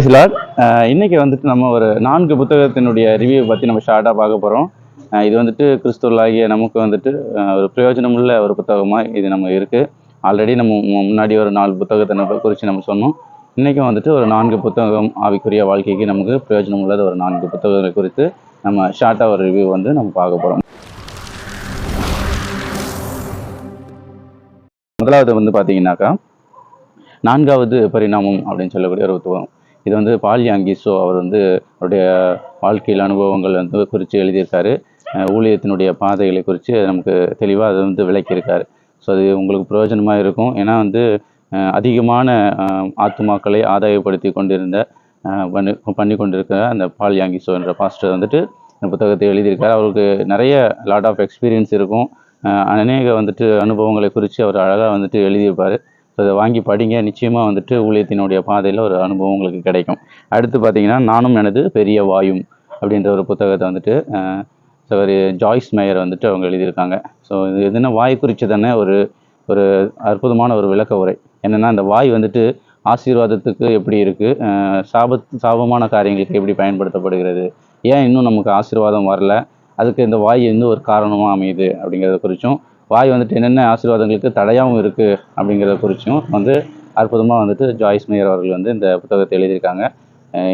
பிரைஸ்லாட் இன்னைக்கு வந்துட்டு நம்ம ஒரு நான்கு புத்தகத்தினுடைய ரிவ்யூ பற்றி நம்ம ஷார்ட்டாக பார்க்க போகிறோம் இது வந்துட்டு கிறிஸ்துவலாகிய நமக்கு வந்துட்டு ஒரு பிரயோஜனமுள்ள ஒரு புத்தகமாக இது நம்ம இருக்குது ஆல்ரெடி நம்ம முன்னாடி ஒரு நாலு புத்தகத்தை நம்ம குறித்து நம்ம சொன்னோம். இன்றைக்கும் வந்துட்டு ஒரு நான்கு புத்தகம் ஆவிக்குரிய வாழ்க்கைக்கு நமக்கு பிரயோஜனம் உள்ளது ஒரு நான்கு புத்தகங்களை குறித்து நம்ம ஷார்ட்டாக ஒரு ரிவ்யூ வந்து நம்ம பார்க்க போகிறோம் முதலாவது வந்து பார்த்தீங்கன்னாக்கா நான்காவது பரிணாமம் அப்படின்னு சொல்லக்கூடிய ஒரு புத்தகம். இது வந்து பால் யாங்கிசோ அவர் வந்து அவருடைய வாழ்க்கையில் அனுபவங்கள் வந்து குறித்து எழுதியிருக்காரு. ஊழியத்தினுடைய பாதைகளை குறித்து நமக்கு தெளிவாக அதை வந்து விளக்கியிருக்காரு. ஸோ அது உங்களுக்கு பிரயோஜனமாக இருக்கும். ஏன்னா வந்து அதிகமான ஆத்துமாக்களை ஆதாயப்படுத்தி கொண்டிருந்த பண்ணி பண்ணி கொண்டிருக்கிற அந்த பால் யாங்கிசோ என்ற பாஸ்டர் வந்துட்டு இந்த புத்தகத்தை எழுதியிருக்காரு. அவருக்கு நிறைய லாட் ஆஃப் எக்ஸ்பீரியன்ஸ் இருக்கும். அநேக வந்துட்டு அனுபவங்களை குறித்து அவர் அழகாக வந்துட்டு எழுதியிருப்பார். அதை வாங்கி படிங்க. நிச்சயமாக வந்துட்டு ஊழியத்தினுடைய பாதையில் ஒரு அனுபவம் உங்களுக்கு கிடைக்கும். அடுத்து பார்த்தீங்கன்னா நானும் எனது பெரிய வாயும் அப்படின்ற ஒரு புத்தகத்தை வந்துட்டு அஹ், ஜாய்ஸ் மேயர் வந்துட்டு அவங்க எழுதியிருக்காங்க. ஸோ இது எதுனா வாய் குறித்து தானே ஒரு ஒரு அற்புதமான ஒரு விளக்க உரை. என்னென்னா அந்த வாய் வந்துட்டு ஆசீர்வாதத்துக்கு எப்படி இருக்குது சாபத் சாபமான காரியங்களுக்கு எப்படி பயன்படுத்தப்படுகிறது ஏன் இன்னும் நமக்கு ஆசீர்வாதம் வரல அதுக்கு இந்த வாய் வந்து ஒரு காரணமாக அமையுது அப்படிங்கிறத குறித்தும் வாய் வந்துட்டு என்னென்ன ஆசீர்வாதங்களுக்கு தடையாகவும் இருக்குது அப்படிங்கிறத குறித்தும் வந்து அற்புதமாக வந்துட்டு ஜாய்ஸ் மேயர் அவர்கள் வந்து இந்த புத்தகத்தை எழுதியிருக்காங்க.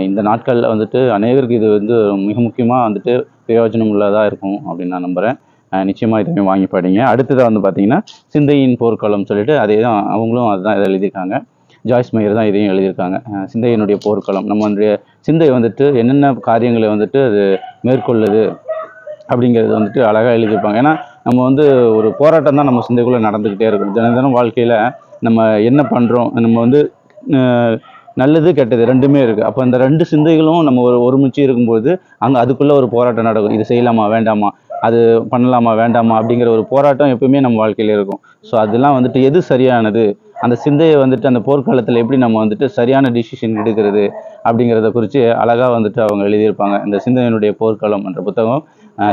இந்த நாட்களில் வந்துட்டு அநேகருக்கு இது வந்து மிக முக்கியமாக வந்துட்டு பிரயோஜனம் உள்ளதாக இருக்கும் அப்படின்னு நான் நம்புகிறேன் நிச்சயமாக இதையும் வாங்கி படிங்க. அடுத்ததாக வந்து பார்த்தீங்கன்னா சிந்தையின் போர்க்களம் சொல்லிட்டு அதே தான் அவங்களும் அதுதான் இதை எழுதியிருக்காங்க. ஜாய்ஸ் மேயர் தான் இதையும் எழுதியிருக்காங்க. சிந்தையினுடைய போர்க்களம். நம்மளுடைய சிந்தை வந்துட்டு என்னென்ன காரியங்களை வந்துட்டு அது மேற்கொள்ளுது அப்படிங்கிறது வந்துட்டு அழகாக எழுதியிருப்பாங்க. ஏன்னா நம்ம வந்து ஒரு போராட்டம் தான் நம்ம சிந்தைக்குள்ளே நடந்துக்கிட்டே இருக்கும் தினம் தினம் வாழ்க்கையில் நம்ம என்ன பண்ணுறோம் நம்ம வந்து நல்லது கெட்டது ரெண்டுமே இருக்குது அப்போ அந்த ரெண்டு சிந்தைகளும் நம்ம ஒரு ஒருமிச்சு இருக்கும்போது அங்கே அதுக்குள்ளே ஒரு போராட்டம் நடக்கும். இது செய்யலாமா வேண்டாமா அது பண்ணலாமா வேண்டாமா அப்படிங்கிற ஒரு போராட்டம் எப்பவுமே நம்ம வாழ்க்கையில் இருக்கும். ஸோ அதெல்லாம் வந்துட்டு எது சரியானது? அந்த சிந்தையை வந்துட்டு அந்த போர்க்காலத்தில் எப்படி நம்ம வந்துட்டு சரியான டிசிஷன் எடுக்கிறது அப்படிங்கிறத குறித்து அழகாக வந்துட்டு அவங்க எழுதியிருப்பாங்க. இந்த சிந்தனையினுடைய போர்க்களம் என்ற புத்தகம்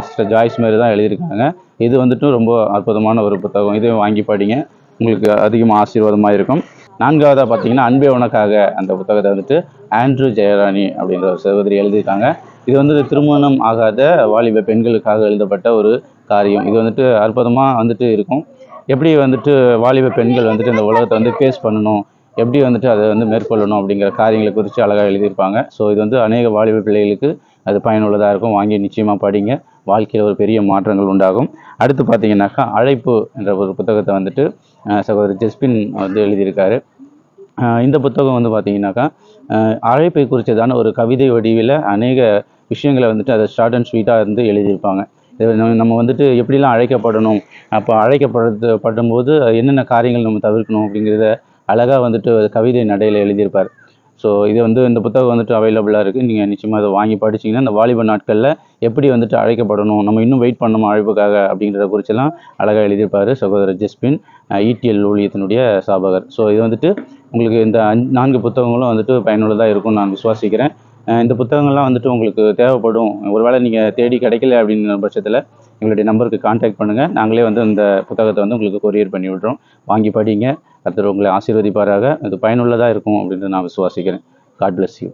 சிஸ்டர் ஜாய்ஸ் மாரி தான் எழுதியிருக்காங்க. இது வந்துட்டு ரொம்ப அற்புதமான ஒரு புத்தகம். இதையும் வாங்கி படிங்க. உங்களுக்கு அதிகமாக ஆசீர்வாதமாக இருக்கும். நான்காவதாக பார்த்தீங்கன்னா அன்பே உனக்காக அந்த புத்தகத்தை வந்துட்டு ஆண்ட்ரூ ஜெயராணி அப்படின்ற ஒரு சகோதரி எழுதியிருக்காங்க. இது வந்து திருமணம் ஆகாத வாலிப பெண்களுக்காக எழுதப்பட்ட ஒரு காரியம். இது வந்துட்டு அற்புதமாக வந்துட்டு இருக்கும். எப்படி வந்துட்டு வாலிப பெண்கள் வந்துட்டு இந்த உலகத்தை வந்து ஃபேஸ் பண்ணணும்? எப்படி வந்துட்டு அதை வந்து மேற்கொள்ளணும் அப்படிங்கிற காரியங்களை குறித்து அழகாக எழுதியிருப்பாங்க. ஸோ இது வந்து அநேக வாலிப பிள்ளைகளுக்கு அது பயனுள்ளதாக இருக்கும். வாங்கி நிச்சயமாக படிங்க. வாழ்க்கையில் ஒரு பெரிய மாற்றங்கள் உண்டாகும். அடுத்து பார்த்தீங்கன்னாக்கா அழைப்பு என்ற ஒரு புத்தகத்தை வந்துட்டு சகோதரர் சகோதரி ஜெஸ்பின் வந்து எழுதியிருக்காரு. இந்த புத்தகம் வந்து பார்த்தீங்கன்னாக்கா அழைப்பை குறித்ததான ஒரு கவிதை வடிவில் அநேக விஷயங்களை வந்துட்டு அதை ஷார்ட் அண்ட் ஸ்வீட்டாக இருந்து எழுதியிருப்பாங்க. நம்ம- வந்துட்டு எப்படிலாம் அழைக்கப்படணும் அப்போ அழைக்கப்படுறது படும்போது என்னென்ன காரியங்கள் நம்ம தவிர்க்கணும் அப்படிங்கிறத அழகாக வந்துட்டு கவிதை நடையில் எழுதியிருப்பார். ஸோ இது வந்து இந்த புத்தகம் வந்துட்டு அவைலபிளாக இருக்குது நீங்கள் நிச்சயமாக அதை வாங்கி படிச்சிங்கன்னா இந்த வாலிப நாட்களில் எப்படி வந்துட்டு அழைக்கப்படணும் நம்ம இன்னும் வெயிட் பண்ணணும் அழைப்புக்காக அப்படிங்கிறத குறிச்செல்லாம் அழகாக எழுதியிருப்பார் சகோதரர் ஜெஸ்பின் இடிஎல் ஊழியத்தினுடைய சாபகர். ஸோ இது வந்துட்டு உங்களுக்கு இந்த நான்கு புத்தகங்களும் வந்துட்டு பயனுள்ளதாக இருக்கும்னு நான் விசுவாசிக்கிறேன். இந்த புத்தகங்கள்லாம் வந்துட்டு உங்களுக்கு தேவைப்படும். ஒருவேளை நீங்கள் தேடி கிடைக்கல அப்படிங்கிற பட்சத்தில் எங்களுடைய நம்பருக்கு காண்டாக்ட் பண்ணுங்கள் நாங்களே வந்து இந்த புத்தகத்தை வந்து உங்களுக்கு கொரியர் பண்ணி விடுறோம். வாங்கி படிங்க. கர்த்தர் உங்களை ஆசீர்வதிப்பாராக. இது பயனுள்ளதாக இருக்கும் அப்படின்ட்டு நான் விசுவாசிக்கிறேன். God bless you